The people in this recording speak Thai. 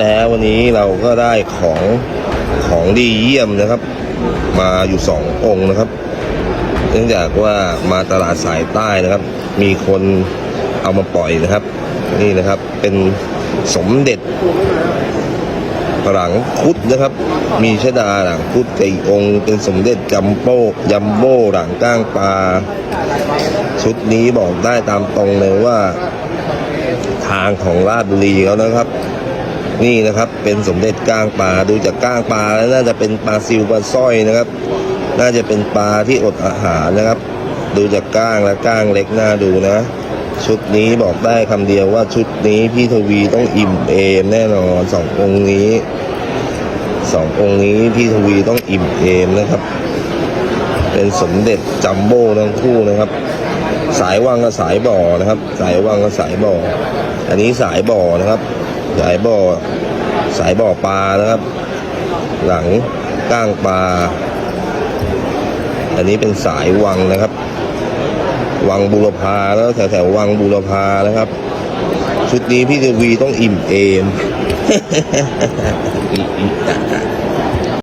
แล้ววันนี้เราก็ได้ของของดีเยี่ยมนะครับ มาอยู่สององค์นะครับ เนื่องจากว่ามาตลาดสายใต้นะครับ มีคนเอามาปล่อยนะครับ นี่นะครับเป็นสมเด็จหลังคุดนะครับ มีชดาหลังคุดกับอีกองค์เป็นสมเด็จจัมโบ้ยัมโบ้หลังก้างปลาชุดนี้บอกได้ตามตรงเลยว่า ทางของราชบุรีเขานะครับ นี่นะครับ เป็นสมเด็จก้างปลาดูจากก้างปลาแล้วน่าจะเป็นปลาซิวปลาสร้อยนะครับ น่าจะเป็นปลาที่อดอาหารนะครับ ดูจากก้างและก้างเล็กน่าดูนะ ชุดนี้บอกได้คำเดียวว่าชุดนี้พี่ทวีต้องอิ่มเอมแน่นอนสององค์นี้สององค์นี้พี่ทวีต้องอิ่มเอมนะครับ เป็นสมเด็จจัมโบ้ทั้งคู่นะครับ สายวังกับสายบ่อนะครับ สายวังกับสายบ่อ อันนี้สายบ่อนะครับ สายบ่อสายบ่อปลานะครับ หลังก้างปลา อันนี้เป็นสายวังนะครับ วังบุรพาแล้วแถวแถวๆวังบุรพานะครับ ชุดนี้พี่ทวีต้องอิ่มเอม